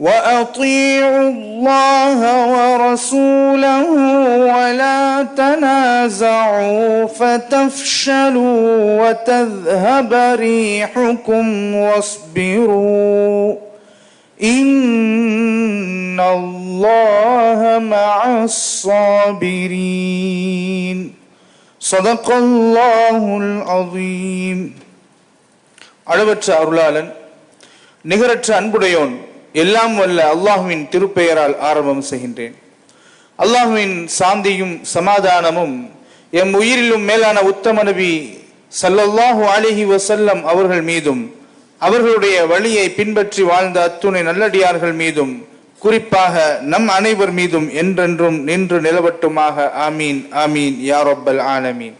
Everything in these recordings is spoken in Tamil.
واطيعوا الله ورسوله ولا تنازعوا فتفشلوا وتذهب ريحكم واصبروا ان الله مع الصابرين صدق الله العظيم அளவற்ற அருளாளன் நிகரற்ற அன்புடையோன் எல்லாம் வல்ல அல்லாஹுவின் திருப்பெயரால் ஆரம்பம் செய்கின்றேன். அல்லாஹுவின் சாந்தியும் சமாதானமும் எம் உயிரிலும் மேலான உத்தம நபி சல்லல்லாஹு அலிஹி வசல்லம் அவர்கள் மீதும் அவர்களுடைய வழியை பின்பற்றி வாழ்ந்த அத்துணை நல்லடியார்கள் மீதும் குறிப்பாக நம் அனைவர் மீதும் என்றென்றும் நின்று நிலவட்டுமாக. ஆமீன் ஆமீன் யாரொப்பல் ரப்பல் ஆலமீன்.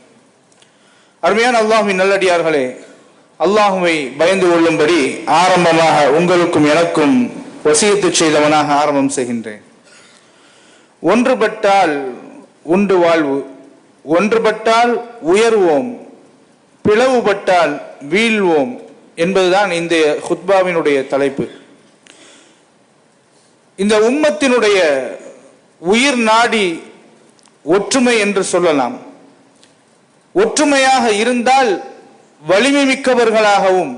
அருமையான அல்லாஹுவின் நல்லடியார்களே அல்லாஹுவை பயந்து கொள்ளும்படி ஆரம்பமாக உங்களுக்கும் எனக்கும் வசியத்து செய்தவனாக ஆரம்பம் செய்கின்றேன். ஒன்றுபட்டால் உண்டு வாழ்வு ஒன்றுபட்டால் உயர்வோம் பிளவுபட்டால் வீழ்வோம் என்பதுதான் இந்த ஹுத்பாவினுடைய தலைப்பு. இந்த உம்மத்தினுடைய உயிர் நாடி ஒற்றுமை என்று சொல்லலாம். ஒற்றுமையாக இருந்தால் வலிமை மிக்கவர்களாகவும்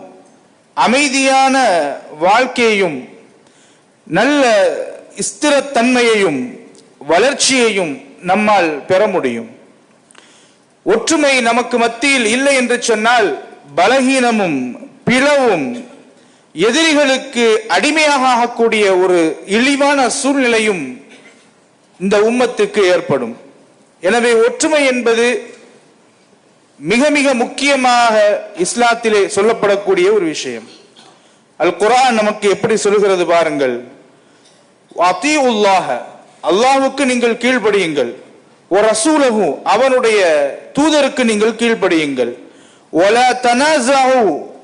அமைதியான வாழ்க்கையையும் நல்ல ஸ்திரத்தன்மையையும் வளர்ச்சியையும் நம்மால் பெற முடியும். ஒற்றுமை நமக்கு மத்தியில் இல்லை என்று சொன்னால் பலகீனமும் பிளவும் எதிரிகளுக்கு அடிமையாக ஆகக்கூடிய ஒரு இழிவான சூழ்நிலையும் இந்த உம்மத்துக்கு ஏற்படும். எனவே ஒற்றுமை என்பது மிக மிக முக்கியமாக இஸ்லாத்திலே சொல்லப்படக்கூடிய ஒரு விஷயம். அல் குரான் நமக்கு எப்படி சொல்கிறது பாருங்கள். அதி உல்லாக அல்லாஹுக்கு நீங்கள் கீழ்படியுங்கள் ஒரு ரசூலகு அவனுடைய தூதருக்கு நீங்கள் கீழ்ப்படியுங்கள். ஒல தனசாவு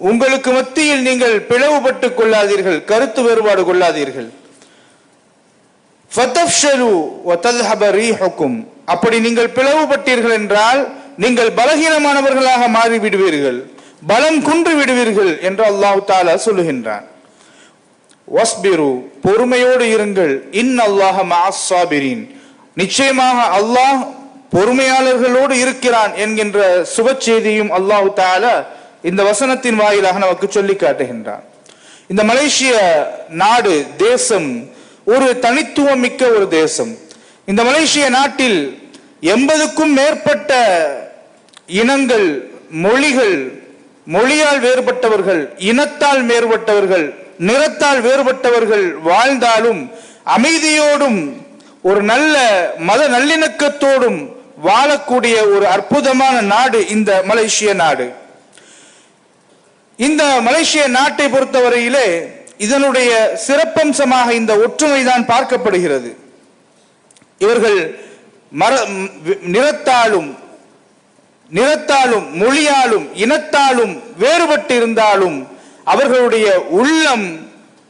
உங்களுக்கு மத்தியில் நீங்கள் பிளவுபட்டு கொள்ளாதீர்கள் கருத்து வேறுபாடு கொள்ளாதீர்கள். அப்படி நீங்கள் பிளவுபட்டீர்கள் என்றால் நீங்கள் பலகீனமானவர்களாக மாறி விடுவீர்கள் பலம் குன்று விடுவீர்கள் என்று அல்லாஹ் தாலா சொல்லுகின்றான். வஸ்பிரு பொறுமையோடு இருங்கள். இன் அல்லாஹ மாசாபிரின் நிச்சயமாக அல்லாஹ் பொறுமையாளர்களோடு இருக்கிறான் என்கின்ற சுப செய்தியும் அல்லாஹு தால இந்த வசனத்தின் வாயிலாக நமக்கு சொல்லி காட்டுகின்றான். இந்த மலேசிய நாடு தேசம் ஒரு தனித்துவம் மிக்க ஒரு தேசம். இந்த மலேசிய நாட்டில் எண்பதுக்கும் மேற்பட்ட இனங்கள் மொழிகள் மொழியால் வேறுபட்டவர்கள் இனத்தால் வேறுபட்டவர்கள் நிறத்தால் வேறுபட்டவர்கள் வாழ்ந்தாலும் அமைதியோடும் ஒரு நல்ல மத நல்லிணக்கத்தோடும் வாழக்கூடிய ஒரு அற்புதமான நாடு இந்த மலேசிய நாடு. இந்த மலேசிய நாட்டை பொறுத்தவரையிலே இதனுடைய சிறப்பம்சமாக இந்த ஒற்றுமை தான் பார்க்கப்படுகிறது. இவர்கள் மர நிறத்தாலும் நிறத்தாலும் மொழியாலும் இனத்தாலும் வேறுபட்டு இருந்தாலும் அவர்களுடைய உள்ளம்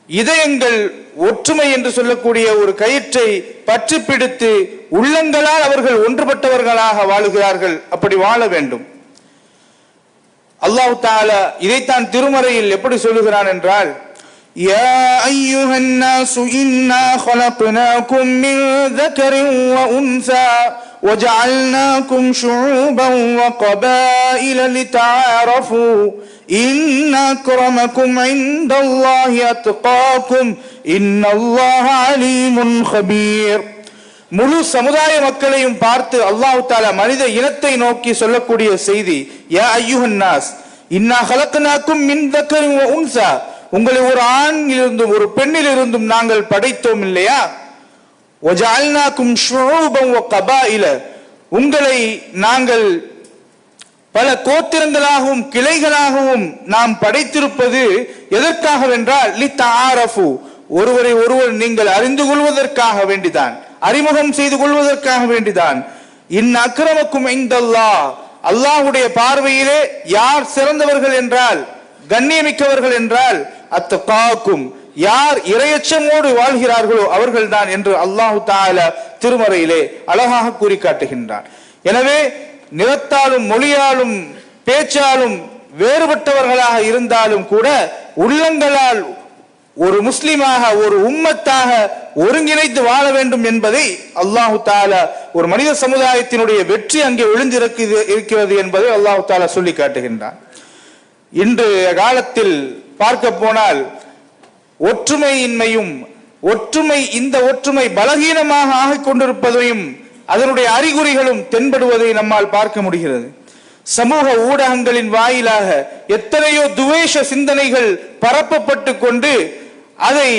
இதயங்கள் ஒற்றுமை என்று சொல்லக்கூடிய ஒரு கயிற்றை பற்றி பிடித்து உள்ளங்களால் அவர்கள் ஒன்றுபட்டவர்களாக வாழுகிறார்கள் அப்படி வாழ வேண்டும் அல்லாஹு தாலா இதைத்தான் திருமறையில் எப்படி சொல்லுகிறான் என்றால் يا أيها الناس إنا خلقناكم من ذكر وأنثى وجعلناكم شعوبا وقبائل لتعارفوا إن أكرمكم عند الله أتقاكم إن الله عليم خبير முழு சமுதாய மக்களையும் பார்த்து அல்லாஹு தாலா மனித இனத்தை நோக்கி சொல்லக்கூடிய செய்தி யா ஐயுஹன் நாஸ் இன்னா ஹலக்கனாக்கும் மின் தக்கரும் உன்சா உங்களை ஒரு ஆணில் இருந்தும் ஒரு பெண்ணில் இருந்தும் நாங்கள் படைத்தோம் இல்லையா ஒஜால்னாக்கும் ஷுஊபம் வ கபாயில உங்களை நாங்கள் பல கோத்திரங்களாகவும் கிளைகளாகவும் நாம் படைத்திருப்பது எதற்காகவென்றால் லி ஆரஃபு ஒருவரை ஒருவர் நீங்கள் அறிந்து கொள்வதற்காக வேண்டிதான். அறிமுகம் செய்து கொள்வதற்காக வேண்டிதான். இன் அக்கிரமக்கும் இந்தல்லாஹ் அல்லாஹுடைய பார்வையிலே யார் சிறந்தவர்கள் என்றால் கண்ணியமிக்கவர்கள் என்றால் அத்த காக்கும் யார் இரையச்சமோடு வாழ்கிறார்களோ அவர்கள்தான் என்று அல்லாஹு தாலா திருமறையிலே அழகாக கூறி காட்டுகின்றான் எனவே நிறத்தாலும் மொழியாலும் பேச்சாலும் வேறுபட்டவர்களாக இருந்தாலும் கூட உள்ளங்களால் ஒரு முஸ்லிமாக ஒரு உம்மத்தாக ஒருங்கிணைத்து வாழ வேண்டும் என்பதை அல்லாஹு தாலா ஒரு மனித சமுதாயத்தினுடைய வெற்றி அங்கே விழுந்திருக்கு இருக்கிறது என்பதை அல்லாஹு தாலா சொல்லி காட்டுகின்றான். இன்று காலத்தில் பார்க்க போனால் ஒற்றுமையின்மையும் ஒற்றுமை இந்த ஒற்றுமை பலகீனமாக ஆகிக் கொண்டிருப்பதையும் அதனுடைய அறிகுறிகளும் தென்படுவதை நம்மால் பார்க்க முடிகிறது. சமூக ஊடகங்களின் வாயிலாக எத்தனையோ துவேஷ சிந்தனைகள் பரப்பப்பட்டு கொண்டு அதை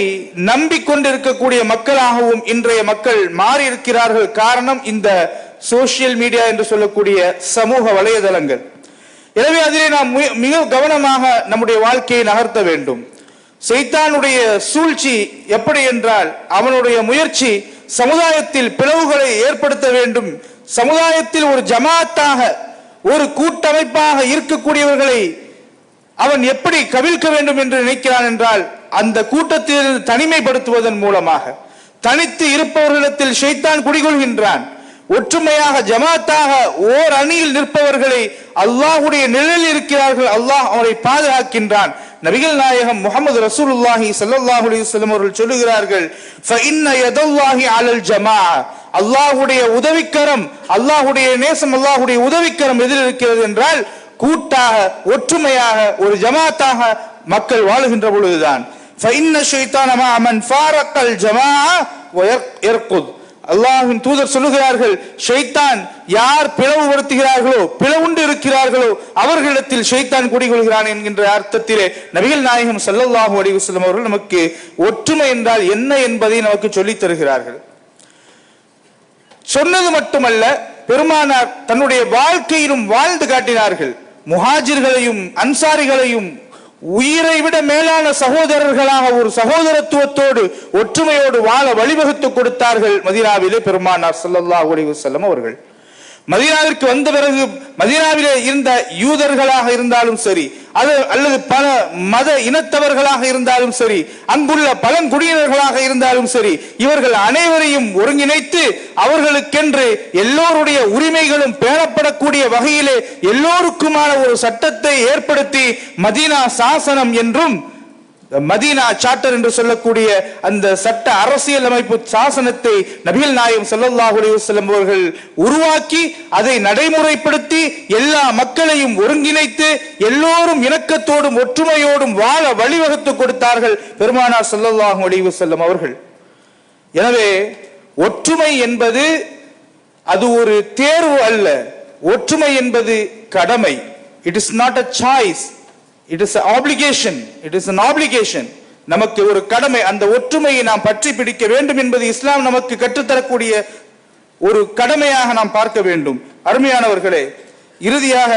நம்பிக்கொண்டிருக்கக்கூடிய மக்களாகவும் இன்றைய மக்கள் மாறியிருக்கிறார்கள் காரணம் இந்த சோசியல் மீடியா என்று சொல்லக்கூடிய சமூக வலைதளங்கள் எனவே அதிலே நாம் மிக கவனமாக நம்முடைய வாழ்க்கையை நகர்த்த வேண்டும். சைத்தானுடைய சூழ்ச்சி எப்படி என்றால் அவனுடைய முயற்சி சமுதாயத்தில் பிளவுகளை ஏற்படுத்த வேண்டும். சமுதாயத்தில் ஒரு ஜமாத்தாக ஒரு கூட்டமைப்பாக இருக்கக்கூடியவர்களை அவன் எப்படி கவிழ்க்க வேண்டும் என்று நினைக்கிறான் என்றால் அந்த கூட்டத்தில் தனிமைப்படுத்துவதன் மூலமாக. தனித்து இருப்பவர்களிடத்தில் ஷைத்தான் குடிகொள்கின்றான். ஒற்றுமையாக ஜமாத்தாக ஓர் அணியில் நிற்பவர்களை அல்லாஹ்வுடைய நிழலில் இருக்கிறார்கள். அல்லாஹ் அவரை பாதுகாக்கின்றான். நபிகள் நாயகம் முகமது ரசூலுல்லாஹி ஸல்லல்லாஹு அலைஹி அவர்கள் சொல்லுகிறார்கள் ஃபஇன்ன அலல் ஜமா அல்லாஹுடைய உதவிக்கரம் அல்லாஹுடைய நேசம் அல்லாஹுடைய உதவிக்கரம் எதில் இருக்கிறது என்றால் கூட்டாக ஒற்றுமையாக ஒரு ஜமாத்தாக மக்கள் வாழுகின்ற பொழுதுதான். அல்லாஹின் தூதர் சொல்லுகிறார்கள் ஷைத்தான் யார் பிளவுபடுத்துகிறார்களோ பிளவுண்டு இருக்கிறார்களோ அவர்களிடத்தில் ஷைத்தான் குடிகொள்கிறான் என்கின்ற அர்த்தத்திலே நபிகள் நாயகம் சல்லல்லாஹு அலிவசல்லம் அவர்கள் நமக்கு ஒற்றுமை என்றால் என்ன என்பதை நமக்கு சொல்லித் தருகிறார்கள். சொன்னது மட்டுமல்ல பெருமானார் தன்னுடைய வாழ்க்கையிலும் வாழ்ந்து காட்டினார்கள். முஹாஜிர்களையும் அன்சாரிகளையும் உயிரை விட மேலான சகோதரர்களாக ஒரு சகோதரத்துவத்தோடு ஒற்றுமையோடு வாழ வழிவகுத்து கொடுத்தார்கள் மதினாவிலே பெருமானார் ஸல்லல்லாஹு அலைஹி வஸல்லம் அவர்கள். மதீனாவிற்கு வந்த பிறகு மதீனாவிலே இருந்த யூதர்களாக இருந்தாலும் சரி அது அல்லது பல மத இனத்தவர்களாக இருந்தாலும் சரி அங்குள்ள பழங்குடியினர்களாக இருந்தாலும் சரி இவர்கள் அனைவரையும் ஒருங்கிணைத்து அவர்களுக்கென்று எல்லோருடைய உரிமைகளும் பேணப்படக்கூடிய வகையிலே எல்லோருக்குமான ஒரு சட்டத்தை ஏற்படுத்தி மதீனா சாசனம் என்றும் மதீனா சார்ட்டர் என்று சொல்லக்கூடிய அந்த சட்ட அரசியல் அமைப்பு சாசனத்தை நபிகள் நாயம் ஸல்லல்லாஹு அலைஹி அவர்கள் உருவாக்கி அதை நடைமுறைப்படுத்தி எல்லா மக்களையும் ஒருங்கிணைத்து எல்லோரும் இணக்கத்தோடும் ஒற்றுமையோடும் வாழ வழிவகுத்து கொடுத்தார்கள் பெருமானார் ஸல்லல்லாஹு அலைஹி அவர்கள். எனவே ஒற்றுமை என்பது அது ஒரு தேர்வு அல்ல. ஒற்றுமை என்பது கடமை. It is not a choice it is application it is an application நமக்கு ஒரு கடமை. அந்த ஒற்றுமையை நாம் பற்றி பிடிக்க வேண்டும் என்பது இஸ்லாம் நமக்கு கற்றுத்தரக்கூடிய ஒரு கடமையாக நாம் பார்க்க வேண்டும். அருமையானவர்களே இறுதியாக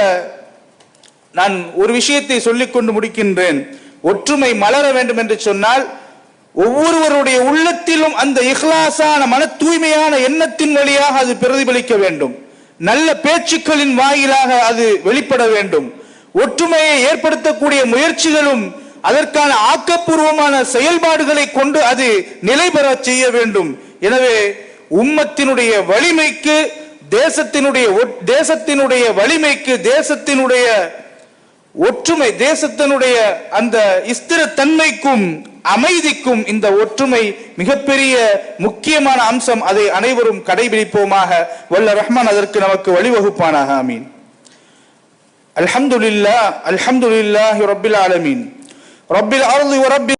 நான் ஒரு விஷயத்தை சொல்லிக்கொண்டு முடிக்கின்றேன். ஒற்றுமை மலர வேண்டும் என்று சொன்னால் ஒவ்வொருவருடைய உள்ளத்திலும் அந்த இஹ்லாசான மன தூய்மையான எண்ணத்தின் வழியாக அது பிரதிபலிக்க வேண்டும். நல்ல பேச்சுக்களின் வாயிலாக அது வெளிப்பட வேண்டும். ஒற்றுமையை ஏற்படுத்தக்கூடிய முயற்சிகளும் அதற்கான ஆக்கப்பூர்வமான செயல்பாடுகளை கொண்டு அது நிலை செய்ய வேண்டும். எனவே உம்மத்தினுடைய வலிமைக்கு தேசத்தினுடைய ஒட்- தேசத்தினுடைய வலிமைக்கு தேசத்தினுடைய ஒற்றுமை தேசத்தினுடைய அந்த ஸ்திரத்தன்மைக்கும் அமைதிக்கும் இந்த ஒற்றுமை மிகப்பெரிய முக்கியமான அம்சம். அதை அனைவரும் கடைபிடிப்போமாக. வல்ல ரஹ்மான் அதற்கு நமக்கு வழிவகுப்பானாக. ஆமீன் அல்ஹம்துலில்லாஹ் அல்ஹம்துலில்லாஹி ரப்பில் ஆலமீன் ரப்பில் அர்தி வ ரப்பி